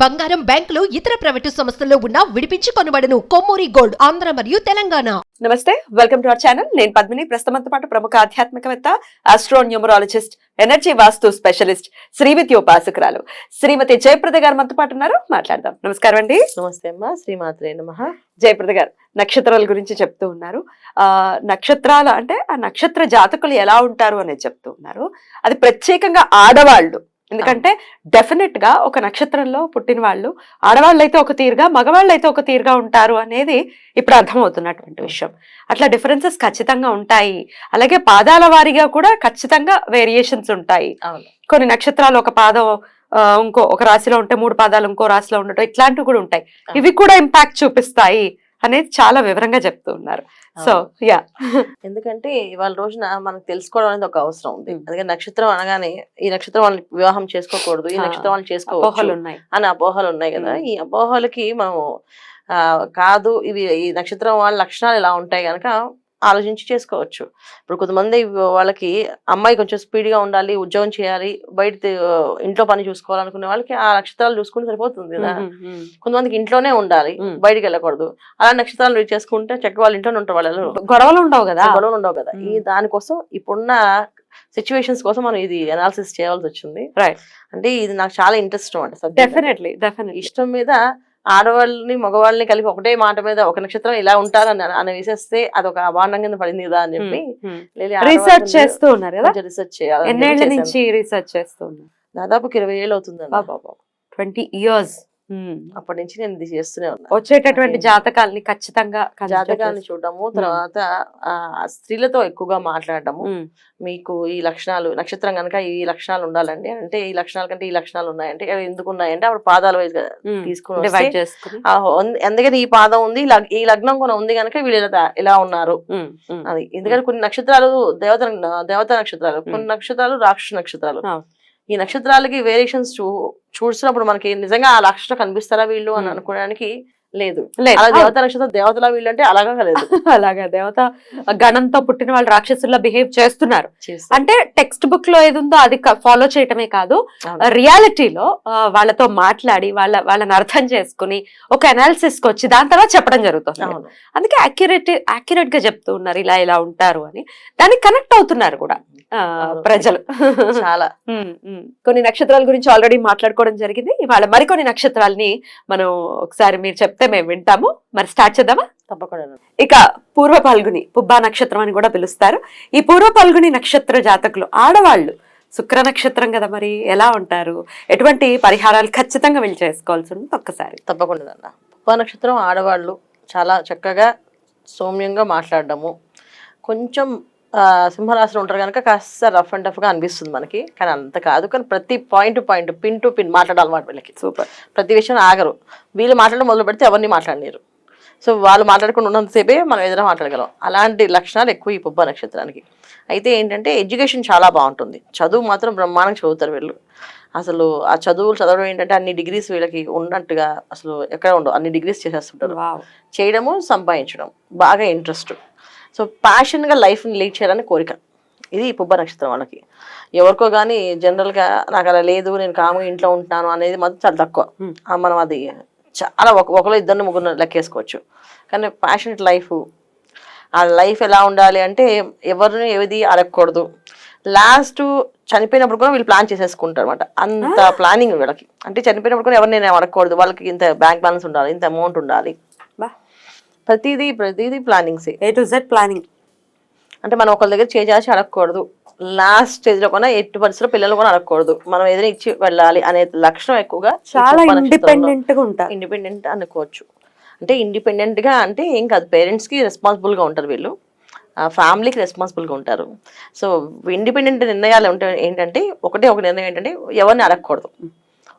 బంగారం బ్యాంకులు ఇతర ప్రైవేటు సంస్థల్లో ఉన్న విడిపించి కొనబడను. కొమ్మూరి గోల్డ్ ఆంధ్ర మరియు తెలంగాణ. నమస్తే వెల్కమ్ టు అవర్ ఛానల్. నేను పద్మిని ప్రస్తుతంతో పాటు ప్రముఖ ఆధ్యాత్మికవేత్త astro numerologist energy vastu specialist Srividya ఉపాసకురాలు శ్రీమతి జయప్రద గారు మనతో పాటు ఉన్నారు. మాట్లాడదాం. నమస్కారం అండి. నమస్తే అమ్మా శ్రీమాత్రే నమ. జయప్రద గారు నక్షత్రాల గురించి చెప్తూ ఉన్నారు. ఆ నక్షత్రాలు అంటే ఆ నక్షత్ర జాతకులు ఎలా ఉంటారు అనేది చెప్తూ ఉన్నారు. అది ప్రత్యేకంగా ఆడవాళ్ళు ఎందుకంటే డెఫినెట్గా ఒక నక్షత్రంలో పుట్టిన వాళ్ళు ఆడవాళ్ళు అయితే ఒక తీరుగా మగవాళ్ళు అయితే ఒక తీరుగా ఉంటారు అనేది ఇప్పుడు అర్థమవుతున్నటువంటి విషయం. అట్లా డిఫరెన్సెస్ ఖచ్చితంగా ఉంటాయి. అలాగే పాదాల వారీగా కూడా ఖచ్చితంగా వేరియేషన్స్ ఉంటాయి. కొన్ని నక్షత్రాలు ఒక పాదం ఇంకో ఒక రాశిలో ఉంటే మూడు పాదాలు ఇంకో రాశిలో ఉండటం ఇట్లాంటివి కూడా ఉంటాయి. ఇవి కూడా ఇంపాక్ట్ చూపిస్తాయి. అనేది చాలా వివరంగా చెప్తూ ఉన్నారు. So ya. ఎందుకంటే ఇవాళ రోజున మనకు తెలుసుకోవడం అనేది ఒక అవసరం ఉంది. అందుకే నక్షత్రం అనగానే ఈ నక్షత్రం వాళ్ళని వివాహం చేసుకోకూడదు ఈ నక్షత్రం వాళ్ళని అపోహలు చేసుకోవచ్చు ఉన్నాయి. అని అపోహలు ఉన్నాయి కదా. ఈ అపోహలకి మనం ఆ, కాదు ఇవి ఈ నక్షత్రం వాళ్ళ లక్షణాలు ఇలా ఉంటాయి కనుక ఆలోచించి చేసుకోవచ్చు ఇప్పుడు కొంతమంది వాళ్ళకి అమ్మాయి కొంచెం speed గా ఉండాలి ఉద్యోగం చేయాలి బయట ఇంట్లో పని చూసుకోవాలనుకునే వాళ్ళకి ఆ నక్షత్రాలు చూసుకుంటే సరిపోతుంది కదా కొంతమందికి ఇంట్లోనే ఉండాలి. బయటికి వెళ్ళకూడదు అలా నక్షత్రాలు రీచ్ చేసుకుంటే చక్కగా వాళ్ళ ఇంట్లోనే ఉంటారు వాళ్ళు. గొడవలు ఉండవు కదా గొడవలు ఉండవు కదా ఈ. దానికోసం ఇప్పుడున్న సిచ్యువేషన్స్ కోసం మనం ఇది అనాలిసిస్ చేయాల్సి వచ్చింది Right. అంటే ఇది నాకు చాలా ఇంట్రెస్ట్ అనమాట subject. డెఫినెట్లీ డెఫినెట్లీ ఇష్టం మీద ఆడవాళ్ళని మగవాళ్ళని కలిపి ఒకటే మాట మీద ఒక నక్షత్రం ఇలా ఉంటారని అని వేసేస్తే అది ఒక అభాండం కింద పడింది కదా అని చెప్పి రీసెర్చ్ చేస్తూ ఉన్నారు కదా? రీసెర్చ్ చేయాలి ఎన్నేళ్ళ నుంచి రీసెర్చ్ చేస్తూ ఉన్నారు? దాదాపు ఇరవై ఏళ్ళు అవుతుంది ట్వంటీ ఇయర్స్ అప్పటి నుంచి నేను ఇది చేస్తూనే ఉన్నా. వచ్చేటటువంటి. జాతకాల్ని ఖచ్చితంగా జాతకాన్ని చేస్తూ- చూడడము తర్వాత ఆ, స్త్రీలతో ఎక్కువగా మాట్లాడడము. ఉమ్, మీకు ఈ లక్షణాలు నక్షత్రం కనుక ఈ లక్షణాలు ఉండాలండి. అంటే ఈ లక్షణాల కంటే ఈ లక్షణాలు ఉన్నాయంటే అవి ఎందుకు ఉన్నాయంటే అప్పుడు పాదాల వైజ్ తీసుకుని ఎందుకంటే ఈ పాదం ఉంది ఈ లగ్- ఈ లగ్నం కూడా ఉంది కనుక వీళ్ళు ఇలా ఉన్నారు. అది. ఎందుకంటే కొన్ని నక్షత్రాలు దేవత దేవత నక్షత్రాలు కొన్ని నక్షత్రాలు రాక్షస నక్షత్రాలు. ఈ నక్షత్రాలకి వేరియేషన్స్ చూ చూసినప్పుడు మనకి నిజంగా ఆ లక్షణం కనిపిస్తారా వీళ్ళు అని. అనుకోవడానికి లేదు. అలా దేవత నక్షత్రం దేవతలా వీళ్ళు అంటే అలాగా లేదు అలాగా దేవత గణంతో పుట్టిన వాళ్ళు రాక్షసుల్లా బిహేవ్ చేస్తున్నారు. అంటే టెక్స్ట్ బుక్లో ఏది ఉందో అది ఫాలో చేయటమే కాదు. రియాలిటీలో వాళ్ళతో మాట్లాడి వాళ్ళ వాళ్ళని అర్థం చేసుకుని ఒక అనాలిసిస్కి వచ్చి దాని తర్వాత చెప్పడం జరుగుతుంది అందుకే అక్యురేట్ అక్యురేట్గా చెప్తూ ఉన్నారు ఇలా ఇలా ఉంటారు అని దానికి కనెక్ట్ అవుతున్నారు కూడా. ప్రజలు. చాలా. కొన్ని నక్షత్రాల గురించి ఆల్రెడీ మాట్లాడుకోవడం జరిగింది. ఇవాళ మరికొన్ని నక్షత్రాలని మనం ఒకసారి మీరు చెప్తే మేము వింటాము. మరి స్టార్ట్ చేద్దామా? తప్పకుండా. ఇక పూర్వ పాల్గుని పుబ్బా నక్షత్రం అని కూడా పిలుస్తారు. ఈ పూర్వ పాల్గుని నక్షత్ర జాతకులు ఆడవాళ్ళు శుక్ర నక్షత్రం కదా మరి ఎలా ఉంటారు? ఎటువంటి పరిహారాలు ఖచ్చితంగా వీళ్ళు చేసుకోవాల్సి ఉంటుంది ఒక్కసారి. తప్పకుండా అన్న పుబ్బా నక్షత్రం ఆడవాళ్ళు చాలా చక్కగా సౌమ్యంగా మాట్లాడడము కొంచెం సింహరాశిలో ఉంటారు కనుక కాస్త రఫ్ అండ్ టఫ్గా అనిపిస్తుంది మనకి. కానీ అంత కాదు. కానీ ప్రతి point point pin to pin మాట్లాడాలన్నమాట వీళ్ళకి. సూపర్ ప్రతి విషయం ఆగరు. వీళ్ళు మాట్లాడడం మొదలు పెడితే ఎవరిని మాట్లాడలేరు. సో వాళ్ళు మాట్లాడకుండా ఉన్నంతసేపే మనం ఏదైనా మాట్లాడగలం. అలాంటి లక్షణాలు ఎక్కువ ఈ పుబ్బ నక్షత్రానికి. అయితే ఏంటంటే ఎడ్యుకేషన్ చాలా బాగుంటుంది. చదువు మాత్రం బ్రహ్మాండంగా చదువుతారు వీళ్ళు. అసలు ఆ చదువులు చదవడం ఏంటంటే అన్ని డిగ్రీస్ వీళ్ళకి ఉన్నట్టుగా అసలు ఎక్కడ ఉండవు. అన్ని డిగ్రీస్ చేసేస్తుంటారు. చేయడము సంపాదించడం. బాగా ఇంట్రెస్ట్ సో ప్యాషన్గా లైఫ్ని లీడ్ చేయాలని కోరిక. ఇది పుబ్బ నక్షత్రం వాళ్ళకి. ఎవరికో కానీ జనరల్గా నాకు అలా లేదు నేను కాముగా ఇంట్లో ఉంటున్నాను అనేది మాత్రం చాలా తక్కువ. మనం అది చాలా ఒక ఒకరు ఇద్దరిని ముగ్గురు లెక్కేసుకోవచ్చు. కానీ ప్యాషనెట్ లైఫ్ ఆ లైఫ్ ఎలా ఉండాలి అంటే ఎవరిని ఏది అడగకూడదు. లాస్ట్ చనిపోయినప్పుడు కూడా వీళ్ళు ప్లాన్ చేసేసుకుంటారు అనమాట అంత ప్లానింగ్ వీళ్ళకి. అంటే చనిపోయినప్పుడు కూడా ఎవరిని నేను అడగకూడదు. వాళ్ళకి ఇంత బ్యాంక్ బ్యాలెన్స్ ఉండాలి ఇంత అమౌంట్ ఉండాలి. ప్రతిదీ ప్రతిదీ ప్లానింగ్సే ఏ టు జెడ్ ప్లానింగ్ అంటే మనం ఒకరి దగ్గర చేసి అడగకూడదు. లాస్ట్ స్టేజ్లో కూడా ఎట్టి పరిస్థితుల్లో పిల్లలు కూడా అడగకూడదు. మనం ఏదైనా ఇచ్చి వెళ్ళాలి అనే లక్షణం ఎక్కువగా చాలా ఇండిపెండెంట్గా ఉంటారు. ఇండిపెండెంట్ అనుకోవచ్చు. అంటే ఇండిపెండెంట్గా అంటే ఏం కాదు. పేరెంట్స్కి రెస్పాన్సిబుల్గా ఉంటారు వీళ్ళు. ఫ్యామిలీకి రెస్పాన్సిబుల్గా ఉంటారు. సో ఇండిపెండెంట్ నిర్ణయాలు ఉంటే ఏంటంటే ఒకటే ఒక నిర్ణయం ఏంటంటే ఎవరిని అడగకూడదు.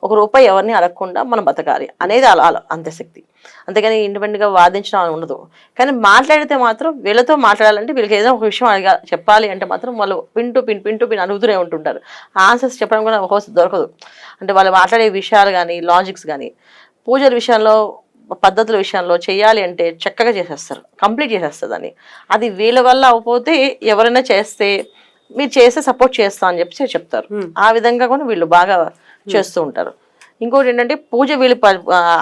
ఒక రూపాయి ఎవరిని అడగకుండా మనం బతకాలి అనేది అలా అలా అంతే శక్తి. అంతేగాని ఇండిపెండెంట్గా వాదించడం అని ఉండదు. కానీ మాట్లాడితే మాత్రం వీళ్ళతో మాట్లాడాలంటే వీళ్ళకి ఏదో ఒక విషయం అడగా చెప్పాలి అంటే మాత్రం వాళ్ళు pin to pin pin to pin అడుగుతూనే ఉంటుంటారు. ఆన్సర్స్ చెప్పడం కూడా ఒక్కోసారి దొరకదు. అంటే వాళ్ళు మాట్లాడే విషయాలు కానీ లాజిక్స్ కానీ పూజల విషయంలో పద్ధతుల విషయంలో చేయాలి అంటే చక్కగా చేసేస్తారు. కంప్లీట్ చేసేస్తారు దాన్ని. అది వీళ్ళ వల్ల అవ్వకపోతే ఎవరైనా చేస్తే మీరు చేస్తే సపోర్ట్ చేస్తా అని చెప్పి చెప్తారు. ఆ విధంగా కూడా వీళ్ళు బాగా చేస్తూ ఉంటారు. ఇంకోటి ఏంటంటే పూజ వీళ్ళు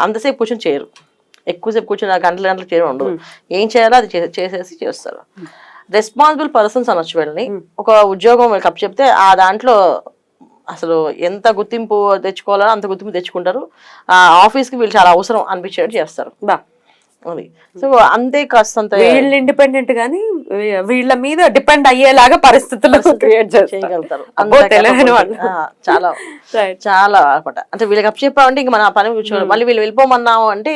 అంతసేపు కూర్చొని చేయరు. ఎక్కువసేపు కూర్చొని గంటల గంటలు చేయడం ఉండదు ఏం చేయాలో అది చేసేసి చేస్తారు. రెస్పాన్సిబుల్ పర్సన్స్ అనొచ్చు వీళ్ళని. ఒక ఉద్యోగం వీళ్ళకి అప్పు చెప్తే ఆ దాంట్లో అసలు ఎంత గుర్తింపు తెచ్చుకోవాలో అంత గుర్తింపు తెచ్చుకుంటారు. ఆ ఆఫీస్కి వీళ్ళు చాలా అవసరం అనిపించేట్టు చేస్తారు. బా. అది సో అంతే కాస్తంత వీళ్ళు ఇండిపెండెంట్ గానీ వీళ్ళ మీద డిపెండ్ అయ్యేలాగా పరిస్థితులు క్రియేట్ చేస్తారు. చేయగలుగుతారు. ఆ, చాలా. చాలా అనమాట అంటే వీళ్ళకి అప్పు చెప్పామంటే ఇంక మన ఆ పని కూర్చోవాలి. మళ్ళీ వీళ్ళు వెళ్ళిపోమన్నాము అంటే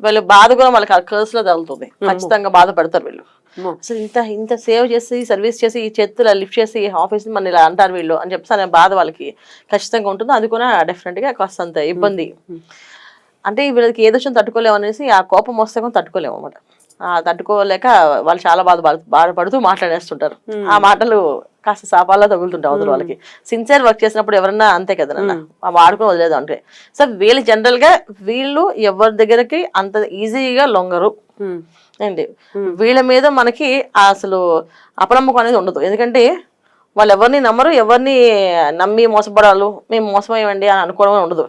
వీళ్ళు బాధ కూడా వాళ్ళకి కర్స్లో తగులుతుంది. ఖచ్చితంగా బాధపడతారు వీళ్ళు. అసలు ఇంత ఇంత సేవ్ చేసి సర్వీస్ చేసి ఈ చేతులు లిఫ్ట్ చేసి ఆఫీస్ మన ఇలా అంటారు వీళ్ళు అని చెప్పేసి అనే బాధ వాళ్ళకి ఖచ్చితంగా ఉంటుంది. అది కూడా డెఫినెట్గా కాస్తంత ఇబ్బంది. అంటే వీళ్ళకి ఏదో వచ్చినా తట్టుకోలేము అనేసి ఆ కోపం వస్తే కూడా తట్టుకోలేము అనమాట ఆ తట్టుకోలేక వాళ్ళు చాలా బాధ బాధపడుతూ మాట్లాడేస్తుంటారు. ఆ మాటలు కాస్త శాపాల్లో తగులుతుంటాయి అవతల వాళ్ళకి. సిన్సియర్ వర్క్ చేసినప్పుడు ఎవరన్నా అంతే కదా నాన్న. ఆ వాడుకొని వదిలేదు అంటే. సో వీళ్ళు జనరల్గా వీళ్ళు ఎవరి దగ్గరకి అంత ఈజీగా లొంగరు. అండి వీళ్ళ మీద మనకి అసలు అపనమ్మకం అనేది ఉండదు. ఎందుకంటే వాళ్ళు ఎవరిని నమ్మరు ఎవరిని నమ్మి మోసపడాలు మేము మోసమయ్యండి అని అనుకోవడం ఉండదు.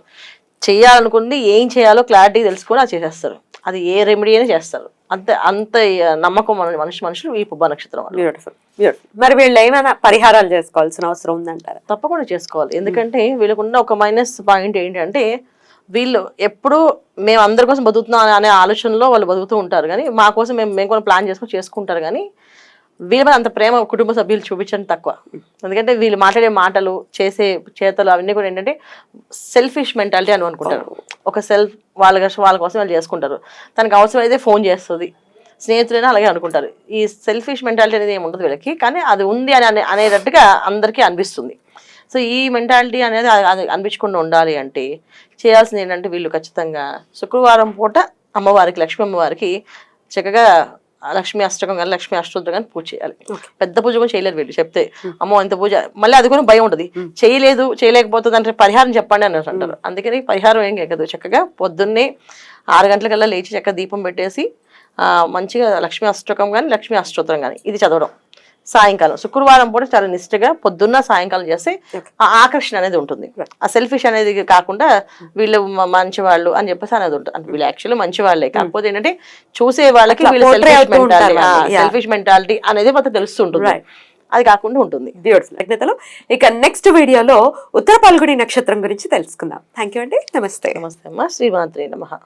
చేయాలనుకుంది ఏం చేయాలో క్లారిటీ తెలుసుకొని అది చేసేస్తారు. అది ఏ రెమెడీ అయినా చేస్తారు. అంత అంత నమ్మకం మన మనిషి మనుషులు ఈ పుబ్బ నక్షత్రం బ్యూటిఫుల్ మరి వీళ్ళు ఏమైనా పరిహారాలు చేసుకోవాల్సిన అవసరం ఉందంటారా? తప్పకుండా చేసుకోవాలి. ఎందుకంటే వీళ్ళకున్న ఒక మైనస్ పాయింట్ ఏంటంటే వీళ్ళు ఎప్పుడు మేము అందరి కోసం బతుకుతున్నాం అనే ఆలోచనలో వాళ్ళు బతుకుతూ ఉంటారు. కానీ మా కోసం మేము మేము కూడా ప్లాన్ చేసుకొని చేసుకుంటారు. కానీ వీళ్ళ మీద అంత ప్రేమ కుటుంబ సభ్యులు చూపించడం తక్కువ. ఎందుకంటే వీళ్ళు మాట్లాడే మాటలు చేసే చేతలు అవన్నీ కూడా ఏంటంటే సెల్ఫిష్ మెంటాలిటీ అని అనుకుంటారు. ఒక సెల్ఫ్ వాళ్ళ కోసం వాళ్ళ కోసం వాళ్ళు చేసుకుంటారు. తనకు అవసరం అయితే ఫోన్ చేస్తుంది. స్నేహితులైనా అలాగే అనుకుంటారు. ఈ సెల్ఫిష్ మెంటాలిటీ అనేది ఏమి ఉండదు వీళ్ళకి. కానీ అది ఉంది అని అనే అనేటట్టుగా అందరికీ అనిపిస్తుంది. సో ఈ మెంటాలిటీ అనేది అది- అనిపించకుండా ఉండాలి అంటే చేయాల్సింది ఏంటంటే వీళ్ళు ఖచ్చితంగా శుక్రవారం పూట అమ్మవారికి లక్ష్మీ అమ్మవారికి చక్కగా లక్ష్మీ అష్టకం కానీ లక్ష్మీ అష్టోత్తరం కానీ పూజ చేయాలి. పెద్ద పూజ కూడా చేయలేరు వీళ్ళు. చెప్తే అమ్మో ఇంత పూజ మళ్ళీ అది కూడా భయం ఉంటుంది. చేయలేదు చేయలేకపోతుంది అంటే పరిహారం చెప్పండి అని అంటారు. అందుకని పరిహారం ఏం ఎక్కదు. చక్కగా పొద్దున్నే ఆరు గంటలకల్లా లేచి చక్కగా దీపం పెట్టేసి ఆ, మంచిగా లక్ష్మీ అష్టకం కానీ లక్ష్మీ అష్టోత్తరం కానీ ఇది చదవడం. సాయంకాలం. శుక్రవారం పూట చాలా నిష్ఠగా పొద్దున్న సాయంకాలం చేస్తే ఆ ఆకర్షణ అనేది ఉంటుంది. ఆ సెల్ఫిష్ అనేది కాకుండా వీళ్ళు మ- మంచి వాళ్ళు అని చెప్పేసి అనేది ఉంటుంది. వీళ్ళు యాక్చువల్లీ మంచి వాళ్ళే కాకపోతే ఏంటంటే చూసే వాళ్ళకి వీళ్ళు సెల్ఫిష్ మెంటాలిటీ వాళ్ళు. సెల్ఫిష్ మెంటాలిటీ అనేది మాత్రం తెలుస్తుంటుంది. అది కాకుండా ఉంటుంది. బ్యూటిఫుల్ ఇక నెక్స్ట్ వీడియోలో ఉత్తర పాల్గొని నక్షత్రం గురించి తెలుసుకుందాం. థ్యాంక్ యూ అండి. నమస్తే. నమస్తే అమ్మ. శ్రీమాత్రే నమ.